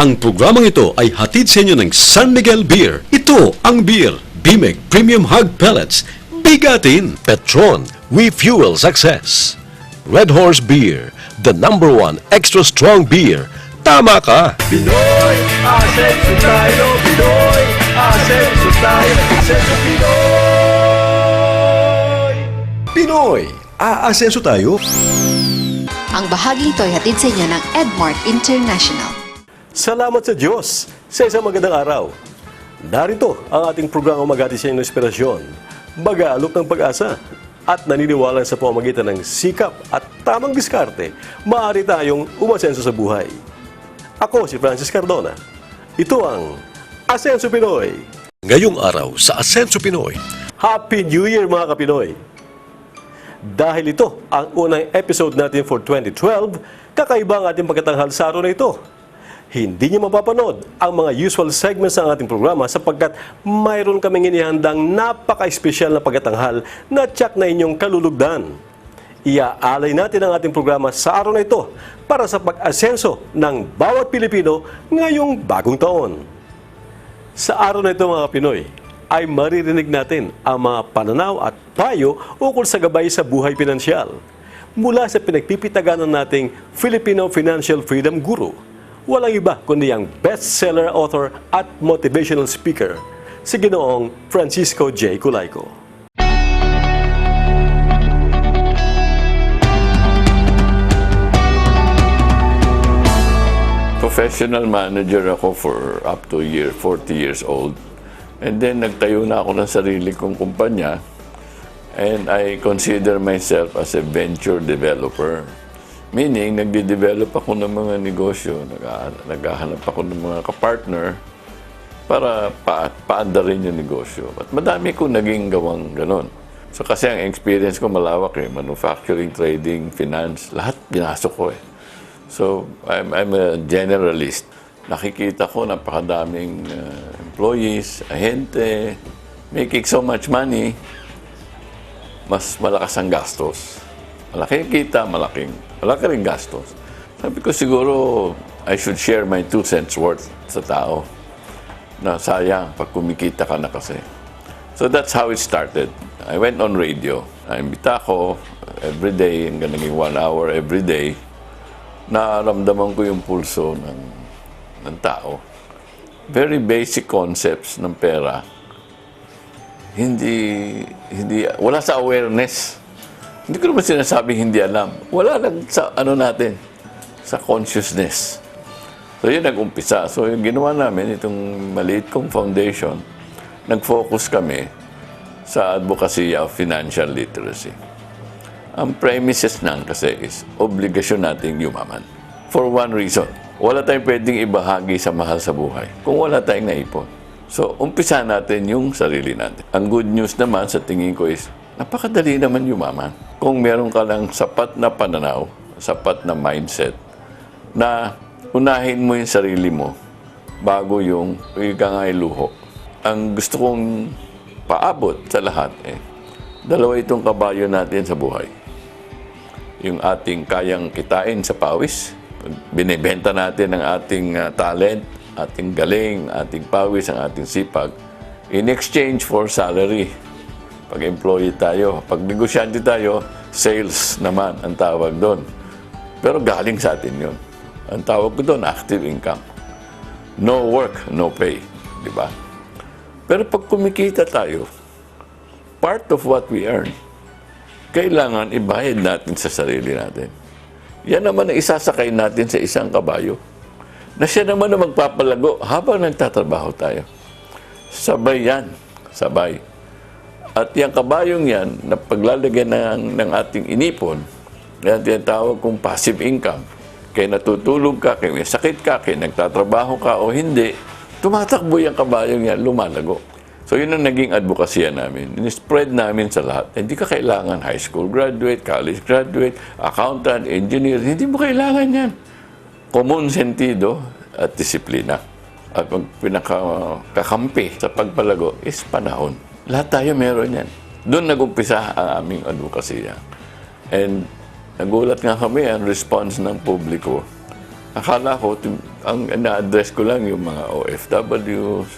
Ang programang ito ay hatid sa inyo ng San Miguel Beer. Ito ang beer. Bimig Premium Hug Pellets. Bigatin. Petron, we fuel success. Red Horse Beer, the number one extra strong beer. Tama ka! Pinoy, asenso tayo, Pinoy, asenso tayo, asenso Pinoy! Pinoy, aasenso tayo. Ang bahaging ito ay hatid sa inyo ng Edmart International. Salamat sa Diyos sa isang magandang araw. Narito ang ating programa magati sa inspirasyon, mag-aalok ng pag-asa, at naniniwala sa pamamagitan ng sikap at tamang diskarte, maaari tayong umasenso sa buhay. Ako si Francis Cardona. Ito ang Asenso Pinoy. Ngayong araw sa Asenso Pinoy, Happy New Year mga Kapinoy! Dahil ito ang unang episode natin for 2012, kakaiba ang ating pagkatanghal sa araw na ito. Hindi niyo mapapanood ang mga usual segments ng ating programa sapagkat mayroon kaming inihandang napaka-espesyal na pagkatanghal na tsak na inyong kalulugdan. Iaalay natin ang ating programa sa araw na ito para sa pag-asenso ng bawat Pilipino ngayong bagong taon. Sa araw na ito mga Pinoy, ay maririnig natin ang mga pananaw at payo ukol sa gabay sa buhay pinansyal. Mula sa pinagpipitaganan nating Filipino Financial Freedom Guru, walang iba kundi ang bestseller author at motivational speaker, si Ginoong Francisco J. Culaico. professional manager ako for up to year 40 years old. And then nagtayo na ako ng sarili kong kumpanya and I consider myself as a venture developer. Meaning, nagde-develop ako ng mga negosyo, nag- naghahanap ako ng mga kapartner para pa paandarin yung negosyo. At madami kong naging gawang ganon. So kasi ang experience ko malawak eh, manufacturing, trading, finance, lahat binasok ko eh. So, I'm, I'm a generalist. Nakikita ko napakadaming uh, employees, ahente, making so much money, mas malakas ang gastos. Malaking kita, malaking, malaki rin gastos. Sabi ko siguro, I should share my two cents worth sa tao. Na sayang, pag kumikita ka na kasi. So that's how it started. I went on radio. Naimbita ako every day, hanggang naging one hour every day nararamdaman ko yung pulso ng, ng tao. Very basic concepts ng pera. Hindi, hindi, wala sa awareness. Hindi ko naman sinasabing hindi alam. Wala lang sa ano natin, sa consciousness. So yun nag-umpisa. So yung ginawa namin, itong maliit kong foundation, nag-focus kami sa advocacy of financial literacy. Ang premises nan kasi is obligasyon nating yumaman. For one reason, wala tayong pwedeng ibahagi sa mahal sa buhay kung wala tayong naipon. So, umpisa natin yung sarili natin. Ang good news naman sa tingin ko is, napakadali naman yumaman. Kung meron ka lang sapat na pananaw, sapat na mindset, na unahin mo yung sarili mo bago yung ikangay luho. Ang gusto kong paabot sa lahat eh, dalawa itong kabayo natin sa buhay yung ating kayang kitain sa pawis. Binibenta natin ang ating uh, talent, ating galing, ating pawis, ang ating sipag in exchange for salary. Pag employee tayo, pag negosyante tayo, sales naman ang tawag doon. Pero galing sa atin yun. Ang tawag ko doon, active income. No work, no pay. Di ba? Pero pag kumikita tayo, part of what we earn, kailangan ibayad natin sa sarili natin. Yan naman ang isasakay natin sa isang kabayo. Na siya naman ang magpapalago habang nagtatrabaho tayo. Sabay yan. Sabay. At yung kabayong yan, na paglalagyan ng, ng ating inipon, yan tinatawag kong passive income. Kaya natutulog ka, kaya may sakit ka, kaya nagtatrabaho ka o hindi, tumatakbo yung kabayong yan, lumalago. So yun ang naging advokasya namin. In-spread namin sa lahat. Hindi ka kailangan high school graduate, college graduate, accountant, engineer. Hindi mo kailangan yan. Common sentido at disiplina. At ang pinakakampi sa pagpalago is panahon. Lahat tayo meron yan. Doon nagumpisa ang aming advokasya. And nagulat nga kami ang response ng publiko Akala ko, ang na-address ko lang yung mga OFWs,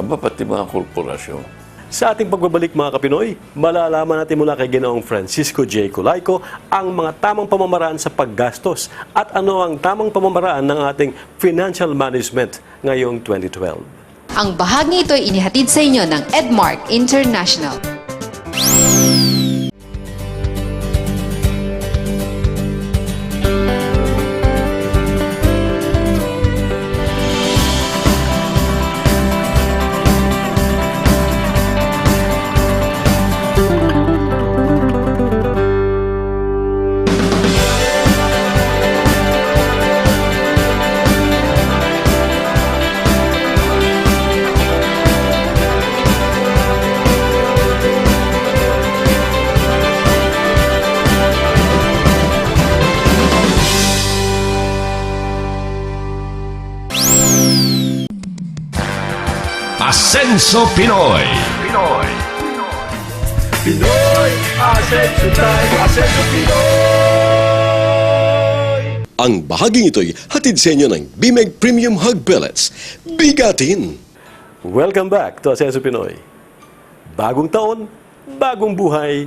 aba pati mga korporasyon. Sa ating pagbabalik mga kapinoy, malalaman natin mula kay Ginoong Francisco J. Culaico ang mga tamang pamamaraan sa paggastos at ano ang tamang pamamaraan ng ating financial management ngayong 2012. Ang bahagi ito ay inihatid sa inyo ng Edmark International. Ascenso Pinoy. Ang bahaging ito'y hatid sa inyo ng Bimeg Premium Hug Pellets. Bigatin! Welcome back to Asenso Pinoy. Bagong taon, bagong buhay,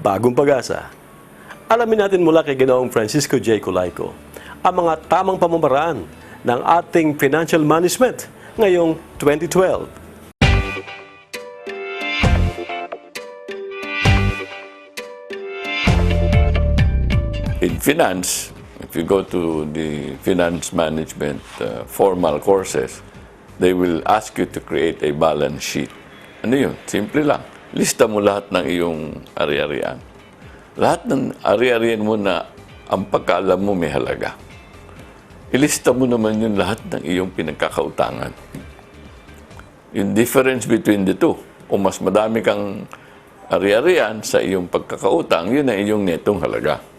bagong pag-asa. Alamin natin mula kay Ginoong Francisco J. Culaico ang mga tamang pamamaraan ng ating financial management ngayong 2012. In finance, if you go to the finance management uh, formal courses, they will ask you to create a balance sheet. Ano yun? Simple lang. Lista mo lahat ng iyong ari-arian. Lahat ng ari-arian mo na ang pagkaalam mo may halaga. Ilista mo naman yun lahat ng iyong pinagkakautangan. Yung difference between the two, o mas madami kang ari-arian sa iyong pagkakautang, yun ang iyong netong halaga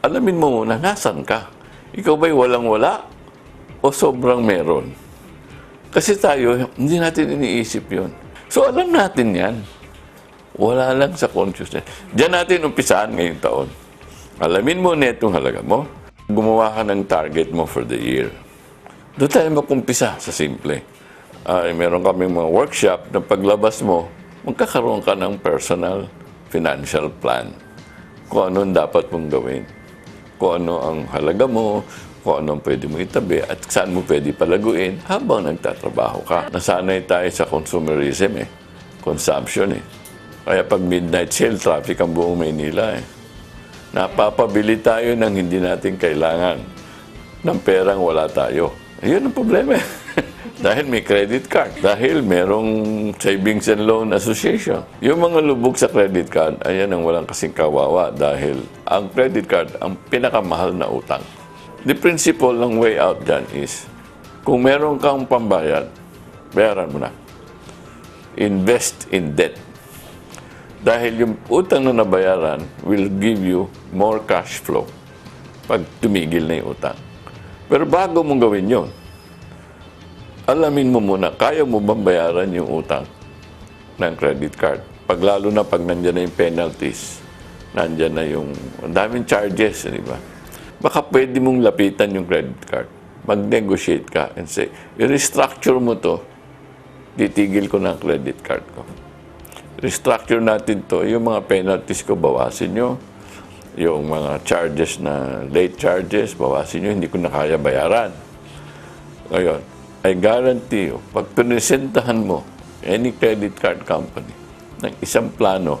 alamin mo muna, nasan ka? Ikaw ba'y walang-wala o sobrang meron? Kasi tayo, hindi natin iniisip yon. So, alam natin yan. Wala lang sa consciousness. Diyan natin umpisaan ngayong taon. Alamin mo na itong halaga mo. Gumawa ka ng target mo for the year. Doon tayo makumpisa sa simple. Ay, meron kaming mga workshop na paglabas mo, magkakaroon ka ng personal financial plan. Kung anong dapat mong gawin kung ano ang halaga mo, kung ano ang pwede mo itabi, at saan mo pwede palaguin habang nagtatrabaho ka. Nasanay tayo sa consumerism eh. Consumption eh. Kaya pag midnight sale, traffic ang buong Maynila eh. Napapabili tayo ng hindi natin kailangan ng perang wala tayo. Ayun ang problema eh. Dahil may credit card. Dahil merong savings and loan association. Yung mga lubog sa credit card, ayan ang walang kasing kawawa dahil ang credit card ang pinakamahal na utang. The principle ng way out dyan is, kung meron kang pambayad, bayaran mo na. Invest in debt. Dahil yung utang na nabayaran will give you more cash flow pag tumigil na yung utang. Pero bago mong gawin yon, alamin mo muna, kaya mo bang bayaran yung utang ng credit card? Pag lalo na pag nandyan na yung penalties, nandyan na yung, daming charges, di ba? Baka pwede mong lapitan yung credit card. Mag-negotiate ka and say, i-restructure mo to, titigil ko ng credit card ko. Restructure natin to, yung mga penalties ko, bawasin nyo. Yung mga charges na late charges, bawasin nyo, hindi ko na kaya bayaran. Ngayon, I guarantee you, pag pinesentahan mo any credit card company ng isang plano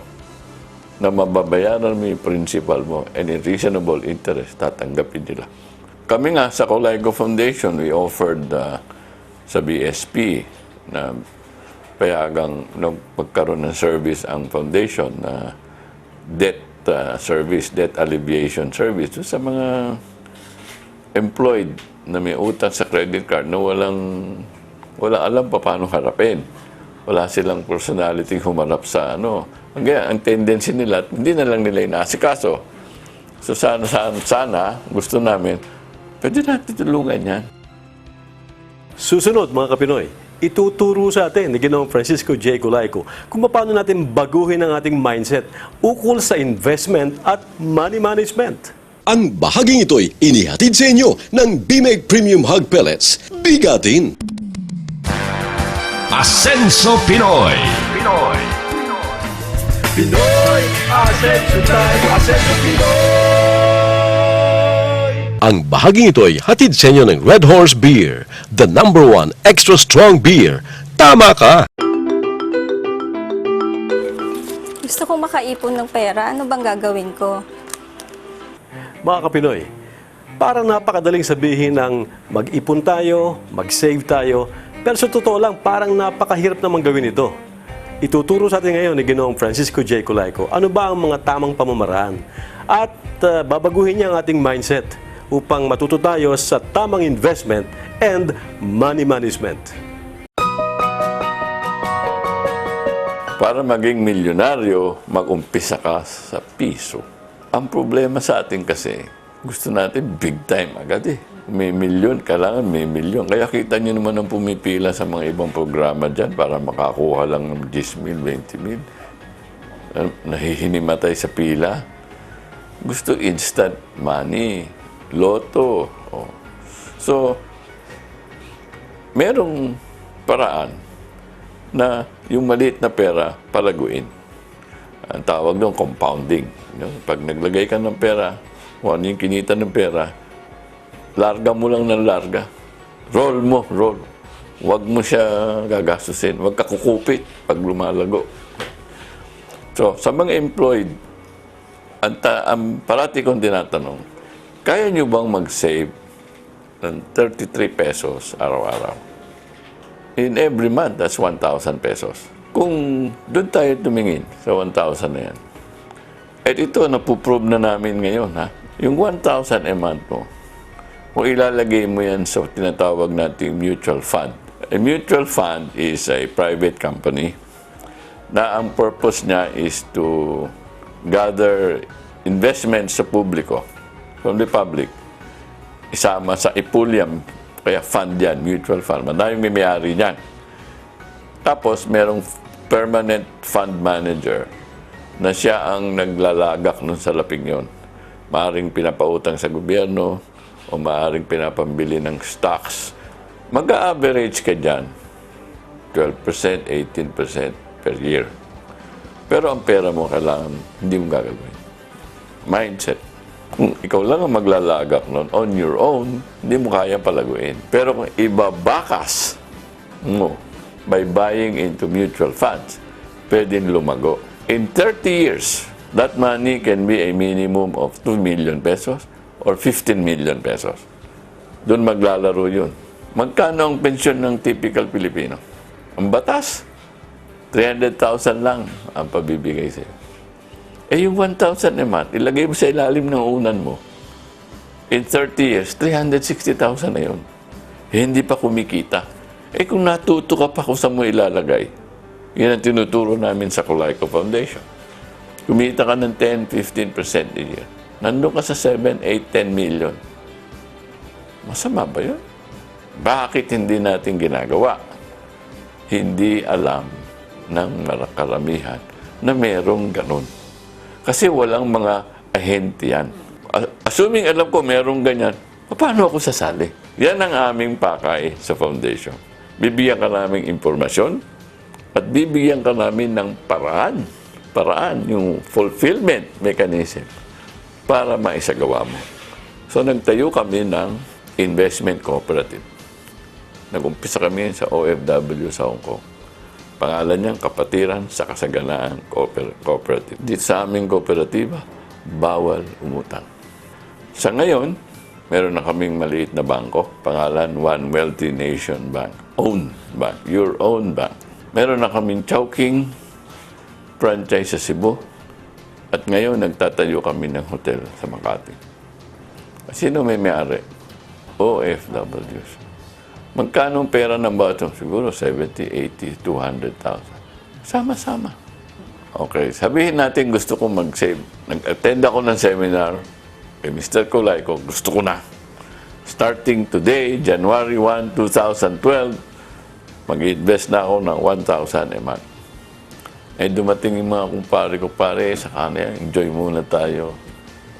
na mababayaran mo yung principal mo and in reasonable interest, tatanggapin nila. Kami nga sa Colaigo Foundation, we offered uh, sa BSP na payagang nung pagkaroon ng service ang foundation na debt uh, service, debt alleviation service sa mga employed na may utang sa credit card na walang walang alam pa paano harapin. Wala silang personality humarap sa ano. Ang, ang tendency nila, hindi na lang nila inaasikaso. So sana, sana, sana gusto namin, pwede natin tulungan yan. Susunod mga kapinoy, ituturo sa atin ni Ginoong Francisco J. Culaico kung paano natin baguhin ang ating mindset ukol sa investment at money management. Ang bahaging ito'y inihatid sa inyo ng Bimeg Premium Hog Pellets. Bigatin! Asenso Pinoy. Ang bahaging ito ay hatid sa inyo ng Red Horse Beer, the number one extra strong beer. Tama ka! Gusto kong makaipon ng pera. Ano bang gagawin ko? Mga kapinoy, parang napakadaling sabihin ng mag-ipon tayo, mag-save tayo, pero sa totoo lang, parang napakahirap naman gawin ito. Ituturo sa atin ngayon ni Ginoong Francisco J. Colaico ano ba ang mga tamang pamamaraan at uh, babaguhin niya ang ating mindset upang matuto tayo sa tamang investment and money management. Para maging milyonaryo, mag-umpisa ka sa piso. Ang problema sa atin kasi, gusto natin big time agad eh. May milyon, kailangan may milyon. Kaya kita nyo naman ang pumipila sa mga ibang programa dyan para makakuha lang ng 10 mil, 20 mil. Ah, Nahihinimatay sa pila. Gusto instant money, loto. Oh. So, merong paraan na yung maliit na pera palaguin. Ang tawag doon, compounding. Know, Pag naglagay ka ng pera, kung ano yung kinita ng pera, larga mo lang ng larga. Roll mo, roll. Huwag mo siya gagastusin. Huwag ka kukupit pag lumalago. So, sa mga employed, ang, ta- ang parati kong tinatanong, kaya nyo bang mag-save ng 33 pesos araw-araw? In every month, that's 1,000 pesos. Kung doon tayo tumingin sa 1,000 na yan, at ito, napuprove na namin ngayon, ha? Yung 1,000 a month mo, kung ilalagay mo yan sa tinatawag nating mutual fund. A mutual fund is a private company na ang purpose niya is to gather investments sa publiko, from the public, isama sa ipulyam, kaya fund yan, mutual fund. Madaming may may-ari niyan. Tapos, merong permanent fund manager na siya ang naglalagak nun sa laping yon. Maaring pinapautang sa gobyerno o maaring pinapambili ng stocks. Mag-average ka dyan, 12%, 18% per year. Pero ang pera mo kailangan, hindi mo gagawin. Mindset. Kung ikaw lang ang maglalagak nun on your own, hindi mo kaya palaguin. Pero kung ibabakas mo by buying into mutual funds, pwedeng lumago. In 30 years, that money can be a minimum of 2 million pesos or 15 million pesos. Doon maglalaro yun. Magkano ang pensyon ng typical Pilipino? Ang batas, 300,000 lang ang pabibigay sa'yo. Eh yung 1,000 a month, ilagay mo sa ilalim ng unan mo. In 30 years, 360,000 na yun. Hindi pa kumikita. Eh kung natuto ka pa kung saan mo ilalagay, yan ang tinuturo namin sa Colaico Foundation. Kumita ka ng 10-15% a year. Nandun ka sa 7, 8, 10 million. Masama ba yun? Bakit hindi natin ginagawa? Hindi alam ng mara- karamihan na merong ganun. Kasi walang mga ahente yan. Assuming alam ko merong ganyan, paano ako sasali? Yan ang aming pakay sa foundation. Bibigyan ka namin impormasyon at bibigyan ka namin ng paraan. Paraan, yung fulfillment mechanism para maisagawa mo. So nagtayo kami ng investment cooperative. Nag-umpisa kami sa OFW sa Hong Kong. Pangalan niyang Kapatiran sa Kasaganaan Cooper- Cooperative. Dito sa aming kooperatiba, bawal umutang. Sa ngayon, meron na kaming maliit na bangko. Pangalan, One Wealthy Nation Bank. Own bank. Your own bank. Meron na kaming Chowking franchise sa Cebu. At ngayon, nagtatayo kami ng hotel sa Makati. Sino may may-ari? OFWs. Magkano pera ng bato? Siguro 70, 80, 200,000. Sama-sama. Okay, sabihin natin gusto kong mag-save. Nag-attend ako ng seminar kay Mr. Colaico. Gusto ko na. Starting today, January 1, 2012, mag-invest na ako ng 1,000 a month. Eh, dumating yung mga kumpare ko, pare, sa kanya, enjoy muna tayo.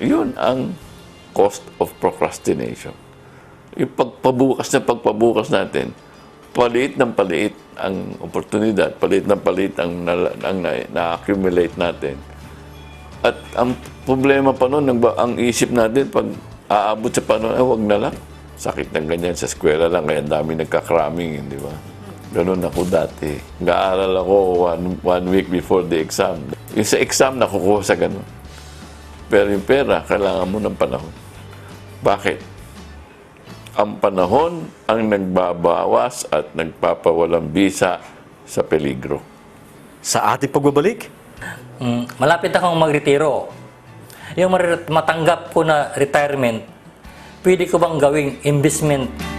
Yun ang cost of procrastination. Yung pagpabukas na pagpabukas natin, paliit ng paliit ang oportunidad, paliit ng paliit ang, na, ang na, na-accumulate natin. At ang problema pa noon, ang, isip natin, pag aabot sa panon, eh, wag na lang. Sakit ng ganyan sa eskwela lang, kaya dami nagka-cramming, di ba? Ganun ako dati. Nag-aaral ako one, one week before the exam. Yung sa exam, nakukuha sa ganun. Pero yung pera, kailangan mo ng panahon. Bakit? Ang panahon ang nagbabawas at nagpapawalang bisa sa peligro. Sa ating pagbabalik, Mm, malapit akong magretiro. Yung matanggap ko na retirement, pwede ko bang gawing investment?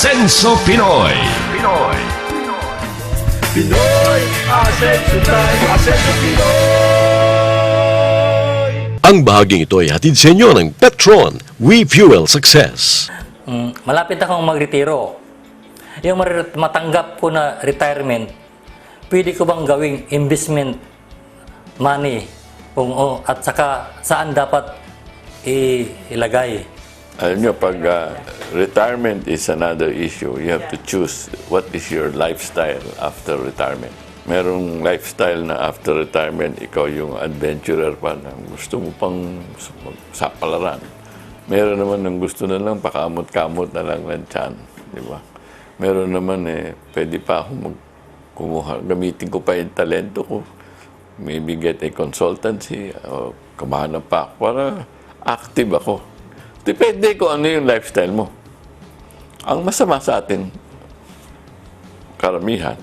Ascenso Pinoy. Ang bahaging ito ay hatid sa inyo ng Petron. We Fuel Success. Mm, malapit akong magretiro. Yung matanggap ko na retirement, pwede ko bang gawing investment money? Kung, oh, at saka saan dapat ilagay? Alam nyo, pag ah, retirement is another issue, you have to choose what is your lifestyle after retirement. Merong lifestyle na after retirement, ikaw yung adventurer pa na gusto mo pang sapalaran. Meron naman ng gusto na lang, pakamot-kamot na lang ng tiyan. Di ba? Meron naman eh, pwede pa ako mag kumuha, gamitin ko pa yung talento ko. Maybe get a consultancy o kumahanap pa ako para active ako. Depende kung ano yung lifestyle mo. Ang masama sa atin, karamihan,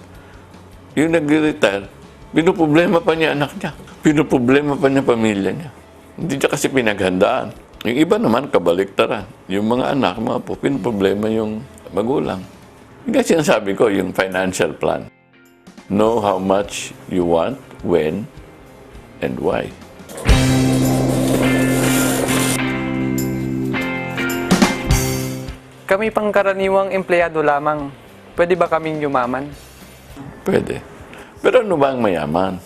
yung nag-retire, pinuproblema pa niya anak niya. Pinuproblema pa niya pamilya niya. Hindi niya kasi pinaghandaan. Yung iba naman, kabaliktaran. Yung mga anak, mga po, pinuproblema yung magulang. Yung sinasabi ko, yung financial plan. Know how much you want, when, and why. Kami pangkaraniwang empleyado lamang. Pwede ba kaming yumaman? Pwede. Pero ano ba ang mayaman?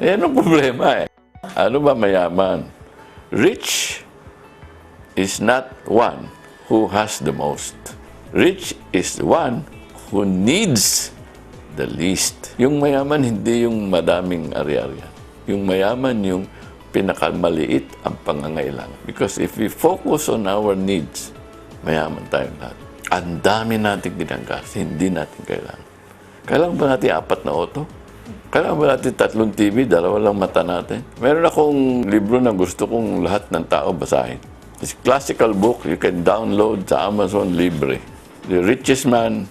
Eh, anong problema eh? Ano ba mayaman? Rich is not one who has the most. Rich is the one who needs the least. Yung mayaman, hindi yung madaming ari-arian. Yung mayaman, yung pinakamaliit ang pangangailangan. Because if we focus on our needs, mayaman tayong lahat. Ang dami nating ginagas, hindi natin kailangan. Kailangan ba natin apat na auto? Kailangan ba natin tatlong TV, dalawa lang mata natin? Meron akong libro na gusto kong lahat ng tao basahin. It's classical book, you can download sa Amazon libre. The Richest Man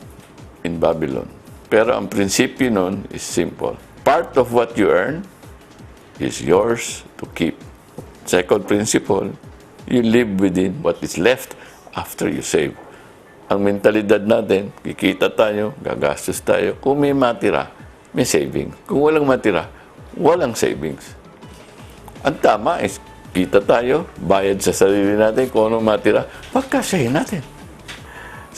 in Babylon. Pero ang prinsipyo nun is simple. Part of what you earn is yours to keep. Second principle, you live within what is left after you save. Ang mentalidad natin, kikita tayo, gagastos tayo. Kung may matira, may saving. Kung walang matira, walang savings. Ang tama is, kita tayo, bayad sa sarili natin, kung ano matira, pagkasahin natin.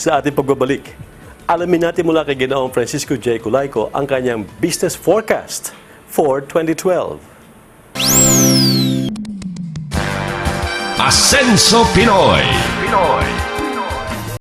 sa ating pagbabalik, alamin natin mula kay Ginoong Francisco J. Culaico ang kanyang business forecast for 2012. Ascenso Pinoy. Illinois.